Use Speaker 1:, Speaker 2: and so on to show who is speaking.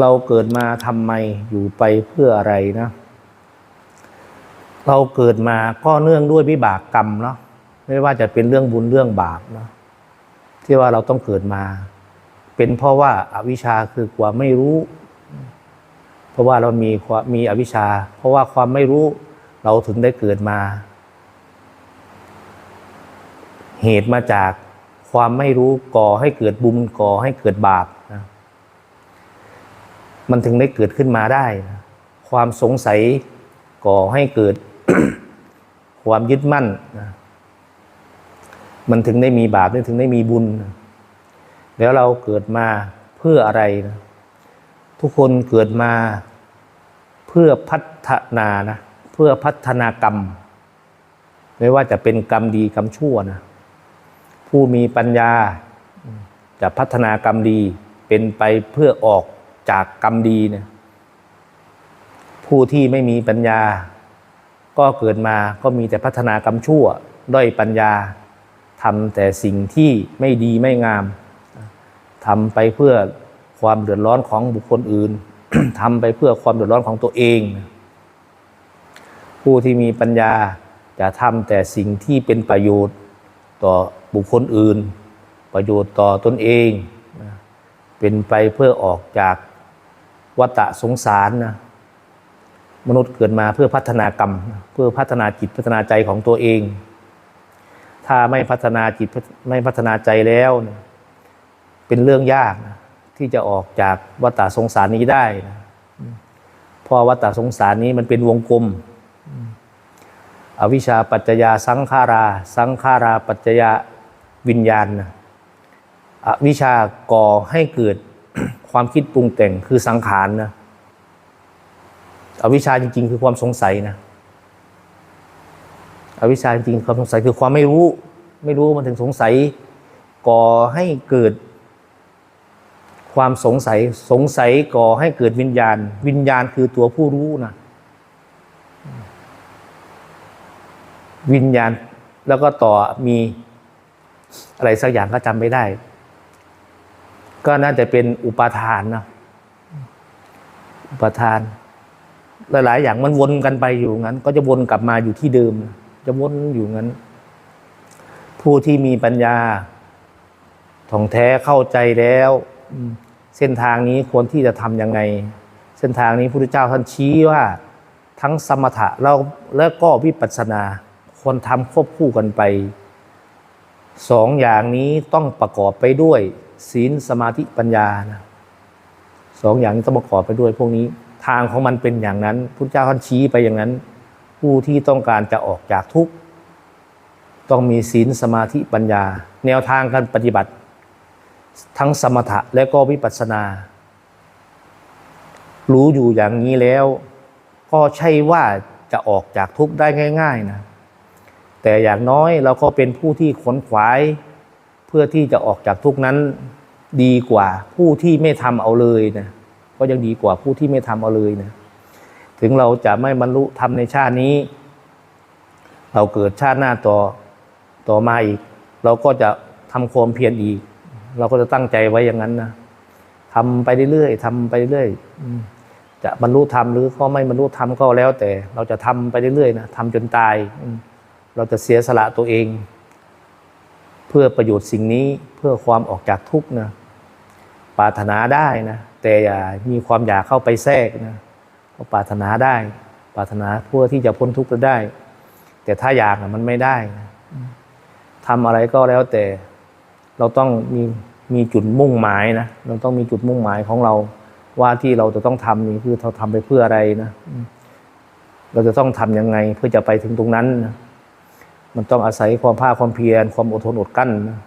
Speaker 1: เราเกิดมาทำไมอยู่ไปเพื่ออะไรนะ เราเกิดมาก็เนื่องด้วยวิบากกรรมเนาะไม่ว่าจะเป็นเรื่องบุญเรื่องบาปเนาะที่ว่าเราต้องเกิดมา เป็นเพราะว่าอาวิชชาคือความไม่รู้ เพราะว่าเรามีความมีอวิชชา เพราะว่าความไม่รู้เราถึงได้เกิดมา เหตุมาจากความไม่รู้ก่อให้เกิดบุญก่อให้เกิดบาปนะ มันถึงได้เกิดขึ้นมาได้ ความสงสัยก่อให้เกิดความยึดมั่นนะมันถึงได้มีบาปถึงได้มีบุญ แล้วเราเกิดมาเพื่ออะไรนะทุกคนเกิดมาเพื่อพัฒนานะเพื่อพัฒนากรรม ไม่ว่าจะเป็นกรรมดีกรรมชั่วนะผู้มีปัญญาจะพัฒนากรรมดีเป็นไปเพื่อออก จากกรรมดีเนี่ยผู้ที่ไม่มีปัญญา ก็เกิดมาก็มีแต่พัฒนากรรมชั่ว ด้อยปัญญาทำแต่สิ่งที่ไม่ดีไม่งามทำไปเพื่อความเดือดร้อนของบุคคลอื่นทำไปเพื่อความเดือดร้อนของตัวเอง ผู้ที่มีปัญญาจะทำแต่สิ่งที่เป็นประโยชน์ต่อบุคคลอื่น ประโยชน์ต่อตนเอง เป็นไปเพื่อออกจาก วัฏสงสารนะมนุษย์เกิดมาเพื่อพัฒนากรรม เพื่อพัฒนาจิตพัฒนาใจของตัวเอง ถ้าไม่พัฒนาจิตไม่พัฒนาใจแล้วเนี่ยเป็นเรื่องยากนะที่จะออกจากวัฏสงสารนี้ได้นะเพราะวัฏสงสารนี้มันเป็นวงกลม อวิชชาปัจจยาสังขารา สังขาราปัจจยาวิญญาณนะอวิชาก่อให้เกิด ความคิดปรุงแต่งคือสังขารนะอวิชชาจริง ๆ คือความสงสัยนะอวิชชาจริงๆความสงสัยคือความไม่รู้ ไม่รู้มันถึงสงสัย ก่อให้เกิด ความสงสัยสงสัยก่อให้เกิดวิญญาณ วิญญาณคือตัวผู้รู้นะวิญญาณแล้วก็ต่อมีอะไรสักอย่างก็จำไม่ได้ ก็น่าจะเป็นอุปทานนะอุปทาน หลาย ๆ อย่างมันวนกันไปอยู่งั้น ก็จะวนกลับมาอยู่ที่เดิม จะวนอยู่งั้น ผู้ที่มีปัญญาท่องแท้เข้าใจแล้วเส้นทางนี้ควรที่จะทำยังไง เส้นทางนี้พระพุทธเจ้าท่านชี้ว่าทั้งสมถะแล้วแล้วก็วิปัสสนาควรทำควบคู่กันไปสองอย่างนี้ต้องประกอบไปด้วย ศีลสมาธิปัญญานะสองอย่างต้องประกอบไปด้วยพวกนี้ทางของมันเป็นอย่างนั้นพุทธเจ้าท่านชี้ไปอย่างนั้น ผู้ที่ต้องการจะออกจากทุกข์ต้องมีศีลสมาธิปัญญา แนวทางการปฏิบัติ ทั้งสมถะและก็วิปัสสนา รู้อยู่อย่างนี้แล้ว ก็ใช่ว่าจะออกจากทุกข์ได้ง่าย ๆนะแต่อย่างน้อยเราก็เป็นผู้ที่ขนขวาย พื่อที่จะออกจากทุกนั้นดีกว่าผู้ที่ไม่ทำเอาเลยนะก็ยังดีกว่าผู้ที่ไม่ทำเอาเลยนะถึงเราจะไม่บรรลุทำในชาตินี้ เราเกิดชาติหน้าต่อต่อมาอีก เราก็จะทำความเพียรอีก เราก็จะตั้งใจไว้อย่างนั้นนะทำไปเรื่อยๆทำไปเรื่อยๆจะบรรลุธรรมหรือก็ไม่บรรลุธรรมก็แล้วแต่ เราจะทำไปเรื่อยๆนะทำจนตาย เราจะเสียสละตัวเอง พื่อประโยชน์สิ่งนี้เพื่อความออกจากทุกข์นะปรารถนาได้นะแต่อย่ามีความอยากเข้าไปแทรกนะก็ปรารถนาได้ปรารถนาเพื่อที่จะพ้นทุกข์ได้ แต่ถ้าอยากนะมันไม่ได้นะทำอะไรก็แล้วแต่เราต้องมีมีจุดมุ่งหมายนะเราต้องมีจุดมุ่งหมายของเราว่าที่เราจะต้องทำนี่คือเราทำไปเพื่ออะไรนะเราจะต้องทํำยังไงเพื่อจะไปถึงตรงนั้นนะ มันต้องอาศัยความภาคความเพียรความอดทนอดกลั้นนะ